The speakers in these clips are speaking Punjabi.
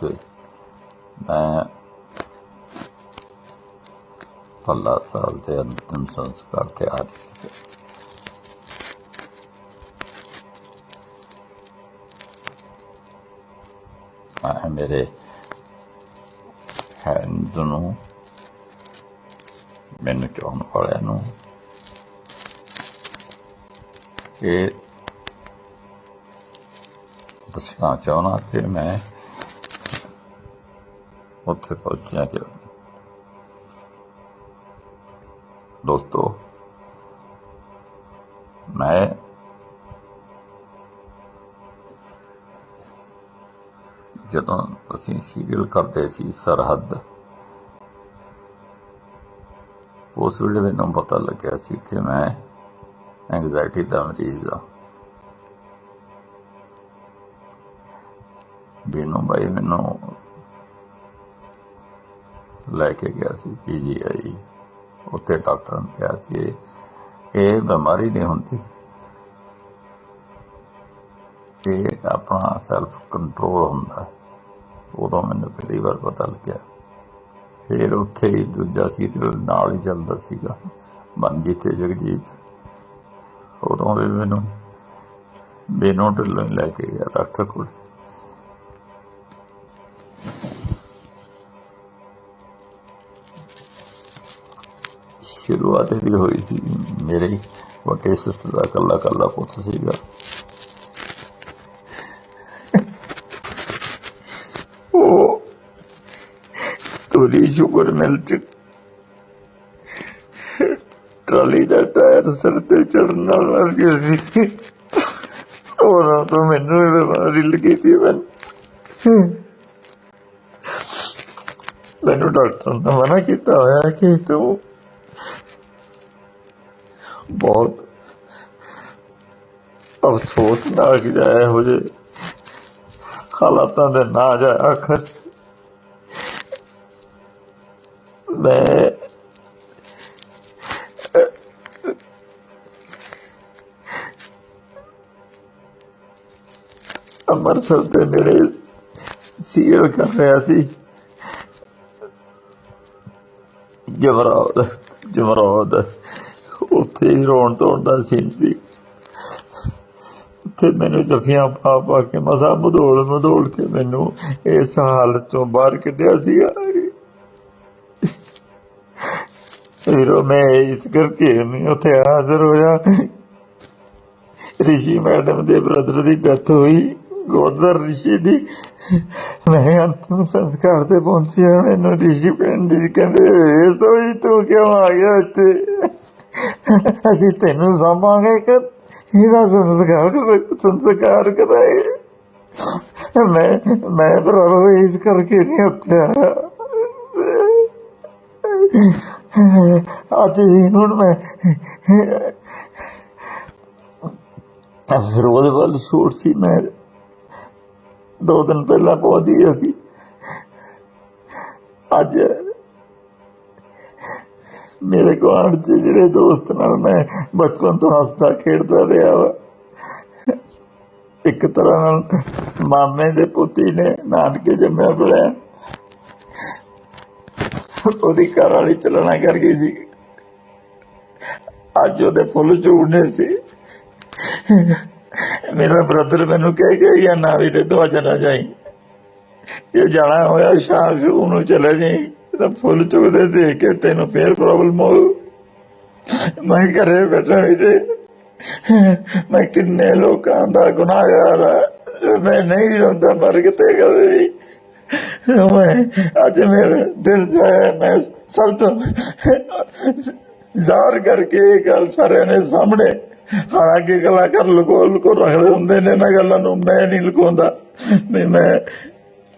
ਕੇ ਮੈਂ ਪੱਲਾ ਸਾਹਿਬ ਦੇ ਅੰਤਿਮ ਸੰਸਕਾਰ ਤੇ ਆ ਰਹੀ ਸੀ। ਮੈਂ ਮੇਰੇ ਹੈਂਡ ਨੂੰ, ਮੈਨੂੰ ਚਾਹਣ ਵਾਲਿਆਂ ਨੂੰ, ਇਹ ਦੱਸਣਾ ਚਾਹੁੰਦਾ ਕਿ ਮੈਂ ਉੱਥੇ ਪਹੁੰਚਿਆ ਕਿ। ਦੋਸਤੋ, ਮੈਂ ਜਦੋਂ ਅਸੀਂ ਸੀਰੀਅਲ ਕਰਦੇ ਸੀ ਸਰਹੱਦ, ਉਸ ਵੇਲੇ ਮੈਨੂੰ ਪਤਾ ਲੱਗਿਆ ਸੀ ਕਿ ਮੈਂ ਐਂਗਜ਼ਾਇਟੀ ਦਾ ਮਰੀਜ਼ ਹਾਂ ਬੀਨੂ ਭਾਈ ਮੈਨੂੰ ਲੈ ਕੇ ਗਿਆ ਸੀ ਪੀਜੀਆਈ ਉੱਥੇ ਡਾਕਟਰ ਨੇ ਕਿਹਾ ਸੀ, ਇਹ- ਬਿਮਾਰੀ ਨਹੀਂ ਹੁੰਦੀ। ਇਹ ਆਪਣਾ ਸੈਲਫ ਕੰਟਰੋਲ ਹੁੰਦਾ। ਉਦੋਂ ਮੈਨੂੰ ਪਹਿਲੀ ਵਾਰ ਪਤਾ ਲੱਗਿਆ। ਫਿਰ ਉੱਥੇ ਹੀ ਦੂਜਾ ਸੀਰੀਅਲ ਨਾਲ ਹੀ ਚੱਲਦਾ ਸੀਗਾ ਮਨਜੀਤ ਤੇ ਜਗਜੀਤ। ਉਦੋਂ ਵੀ ਮੈਨੂੰ ਬੇਨੋ ਢਿੱਲੋਂ ਹੀ ਲੈ ਕੇ ਗਿਆ, ਡਾਕਟਰ ਕੋਲ। ਸ਼ੁਰੂਆਤ ਇਹਦੀ ਹੋਈ ਸੀ। ਮੇਰੇ ਵੱਡੇ ਸਿਸਟਰ ਦਾ ਕੱਲਾ ਕੱਲਾ ਪੁੱਤ ਸੀਗਾ। ਉਹ ਤੋਰੀ ਸ਼ੂਗਰ ਮਿਲ ਚ ਟਰਾਲੀ ਦਾ ਟਾਇਰ ਸਿਰ ਤੇ ਚੜਨ ਨਾਲ ਲੱਗ ਗਿਆ ਸੀ। ਉਹਨਾਂ ਤੋਂ ਮੈਨੂੰ ਇਹ ਬਿਮਾਰੀ ਲੱਗੀ ਸੀ। ਮੈਨੂੰ ਮੈਨੂੰ ਡਾਕਟਰ ਨੇ ਮਨਾ ਕੀਤਾ ਹੋਇਆ ਕਿ ਤੂੰ ਬਹੁਤ ਅਫਸੋਸ ਨਾਲ ਕਿ ਜਾਇਆ ਹੋ ਜੇ ਹਾਲਾਤਾਂ ਦੇ ਨਾ ਜਾ ਆਖਰ ਮੈਂ ਅੰਮ੍ਰਿਤਸਰ ਦੇ ਨੇੜੇ ਸੀਲ ਕਰ ਰਿਹਾ ਸੀ। ਜਮਰੌਦ ਜਮਰੌਦ ਉੱਥੇ ਹੀ ਰੋਣ ਧੋਣ ਦਾ ਸੀਨ ਸੀ। ਉੱਥੇ ਮੈਨੂੰ ਜਫੀਆਂ ਪਾ ਪਾ ਕੇ ਮਸਾ ਮਧੋਲ ਮਧੋਲ ਕੇ ਮੈਨੂੰ ਇਸ ਹਾਲਤ ਤੋਂ ਬਾਹਰ ਕੱਢਿਆ ਸੀਗਾ। ਫਿਰ ਮੈਂ ਇਸ ਕਰਕੇ ਨਹੀਂ ਉੱਥੇ ਹਾਜ਼ਰ ਹੋਇਆ। ਰਿਸ਼ੀ ਮੈਡਮ ਦੇ ਬ੍ਰਦਰ ਦੀ ਡੈਥ ਹੋਈ। ਗੋਦਰ ਰਿਸ਼ੀ ਦੀ ਮੈਂ ਅੰਤਮ ਸੰਸਕਾਰ ਤੇ ਪਹੁੰਚਿਆ। ਮੈਨੂੰ ਰਿਸ਼ੀ ਪਿੰਡ ਜੀ ਕਹਿੰਦੇ ਸੋਈ ਤੂੰ ਕਿਉਂ ਆ ਗਿਆ ਇੱਥੇ? ਅਸੀਂ ਤੈਨੂੰ ਸਾਂਭਾਂਗੇ ਕਿ ਇਹਦਾ ਸੰਸਕਾਰ ਸੰਸਕਾਰ ਕਰਾਏ। ਮੈਂ ਮੈਂ ਭਰਾਵੋ, ਇਸ ਕਰਕੇ ਨਹੀਂ ਉੱਥੇ ਅੱਜ ਹੀ ਹੁਣ ਮੈਂ ਫਿਰੋਜ਼ ਵੱਲ ਸ਼ੂਟ ਸੀ, ਮੈਂ ਦੋ ਦਿਨ ਪਹਿਲਾਂ ਪਹੁੰਚ ਗਿਆ ਸੀ। ਅੱਜ ਮੇਰੇ ਗੁਆਂਢ ਚ ਜਿਹੜੇ ਦੋਸਤ ਨਾਲ ਮੈਂ ਬਚਪਨ ਤੋਂ ਹੱਸਦਾ ਖੇਡਦਾ ਰਿਹਾ ਵਾ। ਇੱਕ ਤਰ੍ਹਾਂ ਨਾਲ ਮਾਮੇ ਦੇ ਪੁੱਤੀ ਨੇ ਨਾਨਕੇ ਜੰਮਿਆ ਪੜਿਆ ਉਹਦੀ ਘਰ ਵਾਲੀ ਚਲਣਾ ਕਰ ਗਈ ਸੀ। ਅੱਜ ਉਹਦੇ ਫੁੱਲ ਝੂੜਨੇ ਸੀ। ਮੇਰਾ ਬ੍ਰਦਰ ਮੈਨੂੰ ਕਹਿ ਗਿਆ ਜਾਂ ਨਾ ਵੀਰੇ ਤੂੰ ਅੱਜ ਨਾ ਜਾਈ। ਇਹ ਜਾਣਾ ਹੋਇਆ, ਸ਼ਾਮ ਸ਼ੂ ਨੂੰ ਚਲੇ ਜਾਈ। ਤਾਂ ਫੁੱਲ ਚੁਗਦੇ ਦੇਖ ਕੇ ਤੈਨੂੰ ਫੇਰ ਪ੍ਰੋਬਲਮ ਹੋਊ। ਮੈਂ ਘਰੇ ਬੈਠਾ ਵੀਰੇ ਮੈਂ ਕਿੰਨੇ ਲੋਕਾਂ ਦਾ ਗੁਨਾਹਗਾਰ ਆ। ਮੈਂ ਨਹੀਂ ਰੋਂਦਾ ਮਰ ਕਿਤੇ ਕਦੇ ਵੀ। ਮੈਂ ਅੱਜ ਮੇਰੇ ਦਿਲ ਜਾਇਆ ਮੈਂ ਸਭ ਤੋਂ ਜ਼ਾਹਰ ਕਰਕੇ ਇਹ ਗੱਲ ਸਾਰਿਆਂ ਦੇ ਸਾਹਮਣੇ ਹਾਲਾਂਕਿ ਕਲਾਕਾਰ ਲੁਕੋ ਲੁਕੋ ਰੱਖਦੇ ਹੁੰਦੇ ਨੇ ਨਾ ਗੱਲਾਂ ਨੂੰ, ਮੈਂ ਨਹੀਂ ਲੁਕਾਉਂਦਾ। ਵੀ ਮੈਂ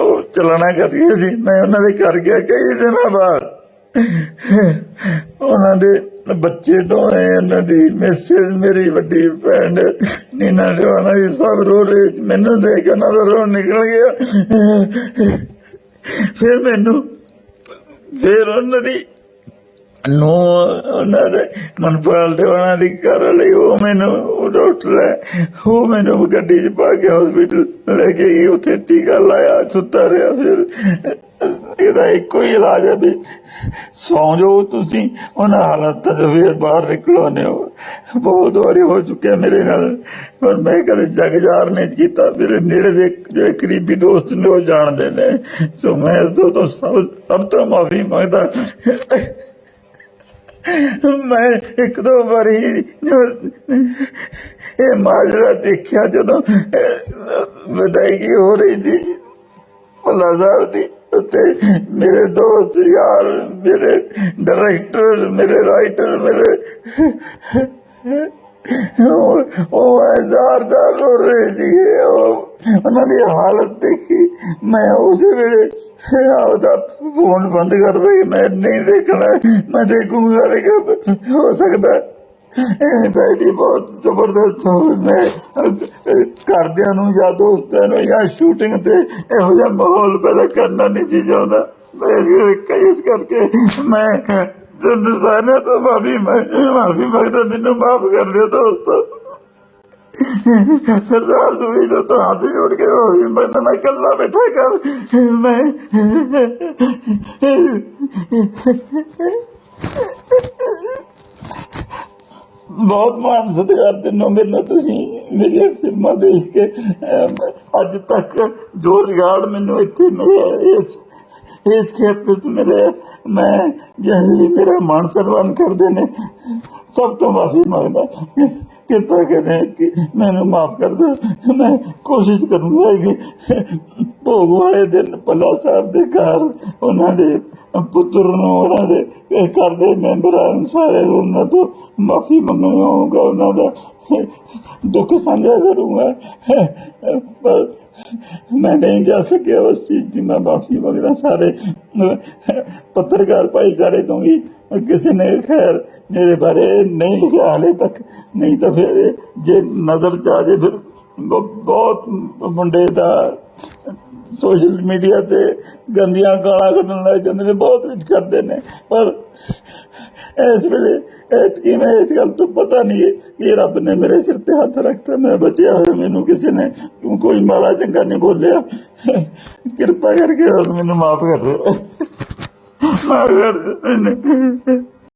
ਉਹ ਚਲਣਾ ਕਰ ਰਹੀ ਸੀ ਮੈਂ ਉਹਨਾਂ ਦੇ ਘਰ ਗਿਆ ਕਈ ਦਿਨਾਂ ਬਾਅਦ। ਉਹਨਾਂ ਦੇ ਬੱਚੇ ਤੋਂ ਹੈ ਉਹਨਾਂ ਦੀ ਮੈਸੇਜ ਮੇਰੀ ਵੱਡੀ ਭੈਣ, ਨੀਨਾ ਰੋਣਾ ਦੀ ਸਭ ਰੋ ਰਹੇ ਸੀ। ਮੈਨੂੰ ਦੇਖ ਕੇ ਉਹਨਾਂ ਦਾ ਰੋ ਨਿਕਲ ਗਿਆ। ਫਿਰ ਮੈਨੂੰ, ਫਿਰ ਉਹਨਾਂ ਦੀ ਨੂੰ ਉਹਨਾਂ ਦੇ ਮਨਪਾਲ ਦੇ ਉਹਨਾਂ ਦੀ ਘਰ ਲਈ ਉਹ ਮੈਨੂੰ ਉਹ ਡਾਕਟਰ ਹੈ, ਉਹ ਮੈਨੂੰ ਗੱਡੀ 'ਚ ਪਾ ਕੇ ਹਸਪੀਟਲ ਲੈ ਕੇ ਗਈ ਉੱਥੇ ਟੀਕਾ ਲਾਇਆ, ਸੁੱਤਾ ਰਿਹਾ ਫਿਰ। ਇਹਦਾ ਇੱਕੋ ਹੀ ਇਲਾਜ ਹੈ ਵੀ ਸੌਂ ਜਾਓ ਤੁਸੀਂ, ਉਹਨਾਂ ਹਾਲਾਤਾਂ ਤੋਂ ਫਿਰ ਬਾਹਰ ਨਿਕਲੋ ਨੇ ਬਹੁਤ ਵਾਰੀ ਹੋ ਚੁੱਕਿਆ ਮੇਰੇ ਨਾਲ, ਪਰ ਮੈਂ ਕਦੇ ਜਗਜਾਰ ਨਹੀਂ ਕੀਤਾ। ਮੇਰੇ ਨੇੜੇ ਦੇ ਜਿਹੜੇ ਕਰੀਬੀ ਦੋਸਤ ਨੇ ਉਹ ਜਾਣਦੇ ਨੇ। ਸੋ ਮੈਂ ਇਸ ਤੋਂ ਸਭ ਸਭ ਤੋਂ ਮਾਫੀ ਮੰਗਦਾ। ਮੈਂ ਇੱਕ ਦੋ ਵਾਰੀ ਇਹ ਮਾਜਰਾ ਦੇਖਿਆ ਜਦੋਂ ਵਿਦਾਇਗੀ ਹੋ ਰਹੀ ਸੀ। ਭੱਲਾ ਸਾਹਿਬ ਦੀ ਉੱਤੇ ਮੇਰੇ ਦੋਸਤ ਯਾਰ, ਮੇਰੇ ਡਾਇਰੈਕਟਰ, ਮੇਰੇ ਰਾਈਟਰ, ਮੇਰੇ ਉਹ ਹਜ਼ਾਰ ਹਜ਼ਾਰ ਰੋ ਰਹੇ ਸੀ ਉਹਨਾਂ ਦੀ ਹਾਲਤ ਦੇਖੀ। ਮੈਂ ਉਸੇ ਵੇਲੇ ਆਪਦਾ ਫੋਨ ਬੰਦ ਕਰ ਦੇ। ਮੈਂ ਨਹੀਂ ਦੇਖਣਾ। ਮੈਂ ਦੇਖੂੰਗਾ ਲੇਕਿਨ ਹੋ ਸਕਦਾ। ਐਂਜ਼ਾਈਟੀ ਬਹੁਤ ਜ਼ਬਰਦਸਤ ਹੋਵੇ ਮੈਂ ਅਹ, ਘਰਦਿਆਂ ਨੂੰ ਜਾਂ ਦੋਸਤਾਂ ਨੂੰ ਜਾਂ ਸ਼ੂਟਿੰਗ ਤੇ ਇਹੋ ਜਿਹਾ ਮਾਹੌਲ ਪੈਦਾ ਕਰਨਾ ਨਹੀਂ ਸੀ ਚਾਹੁੰਦਾ। ਮੈਂ ਇਸ ਕਰਕੇ ਮੈਂ ਤੁਹਾਨੂੰ ਸਾਰਿਆਂ ਤੋਂ ਮਾਫੀ ਮਾਫੀ ਮੰਗਦਾ ਮੈਨੂੰ ਮਾਫ ਕਰ ਦਿਓ ਦੋਸਤੋ। ਸਰਦਾਰ ਸੁਵੀ ਦਾ ਤਾਂ ਹੱਥ ਜੋੜ ਕੇ ਮਾਫੀ ਮੰਗਦਾ ਮੈਂ ਇਕੱਲਾ ਬੈਠਾ ਕਰ ਮੈਂ ਬਹੁਤ ਮਾਣ ਸਤਿਕਾਰ ਦਿਨੋਂ ਮੇਰੇ ਨਾਲ ਤੁਸੀਂ, ਮੇਰੀਆਂ ਫਿਲਮਾਂ ਦੇਖ ਕੇ। ਅੱਜ ਤੱਕ ਜੋ ਰਿਗਾਰਡ ਮੈਨੂੰ ਇੱਥੇ ਮਿਲਿਆ ਇਸ ਇਸ ਖੇਤਰ ਵਿੱਚ ਮੇਰੇ, ਮੈਂ ਜਿਹੜੇ ਵੀ ਮੇਰਾ ਮਾਣ ਸਨਮਾਨ ਕਰਦੇ ਨੇ, ਸਭ ਤੋਂ ਮਾਫੀ ਮੰਗਦਾ। ਕਿਰਪਾ ਕਰੇ ਕਿ ਮੈਨੂੰ ਮਾਫ ਕਰ ਦਿਓ। ਮੈਂ ਕੋਸ਼ਿਸ਼ ਕਰੂੰਗਾ ਕਿ ਭੋਗ ਵਾਲੇ ਦਿਨ ਪੱਲਾ ਸਾਹਿਬ ਦੇ ਘਰ ਉਹਨਾਂ ਦੇ ਪੁੱਤਰ ਨੂੰ ਉਹਨਾਂ ਦੇ ਘਰ ਦੇ ਮੈਂਬਰਾਂ ਨੂੰ ਸਾਰੇ ਉਹਨਾਂ ਤੋਂ ਮਾਫੀ ਮੰਗਣਾ ਹੋਊਗਾ, ਉਹਨਾਂ ਦਾ ਦੁੱਖ ਸਾਂਝਾ ਕਰੂੰਗਾ। ਪਰ ਮੈਂ ਨਹੀਂ ਜਾ ਸਕਿਆ ਉਸ ਚੀਜ਼ ਦੀ ਮੈਂ ਮਾਫੀ ਮੰਗਦਾ ਸਾਰੇ, ਪੱਤਰਕਾਰ ਭਾਈਚਾਰੇ ਤੋਂ ਵੀ ਕਿਸੇ ਨੇ ਖੈਰ ਮੇਰੇ ਬਾਰੇ ਨਹੀਂ ਲਿਖਿਆ ਹਾਲੇ ਤੱਕ, ਨਹੀਂ ਤਾਂ ਫਿਰ ਜੇ ਨਜ਼ਰ ਚ ਆ ਜੇ ਫਿਰ ਬਹੁਤ ਮੁੰਡੇ ਦਾ ਸੋਸ਼ਲ ਮੀਡੀਆ ਤੇ ਗੰਦੀਆਂ ਗਾਲਾਂ ਕੱਢਣ ਲੱਗ ਜਾਂਦੇ ਨੇ, ਬਹੁਤ ਕੁਝ ਕਰਦੇ ਨੇ, ਪਰ ਇਸ ਵੇਲੇ ਐਤਕੀ ਮੈਂ ਇਸ ਗੱਲ ਤੋਂ ਪਤਾ ਨਹੀਂ ਹੈ ਕਿ ਰੱਬ ਨੇ ਮੇਰੇ ਸਿਰ ਤੇ ਹੱਥ ਰੱਖਤਾ, ਮੈਂ ਬਚਿਆ ਹੋਇਆ ਮੈਨੂੰ ਕਿਸੇ ਨੇ। ਕੋਈ ਮਾੜਾ ਚੰਗਾ ਨਹੀਂ ਬੋਲਿਆ। ਕਿਰਪਾ ਕਰਕੇ ਮੈਨੂੰ ਮਾਫ ਕਰ ਦਿਓ ਮਾਫ ਕਰ ਦਿਓ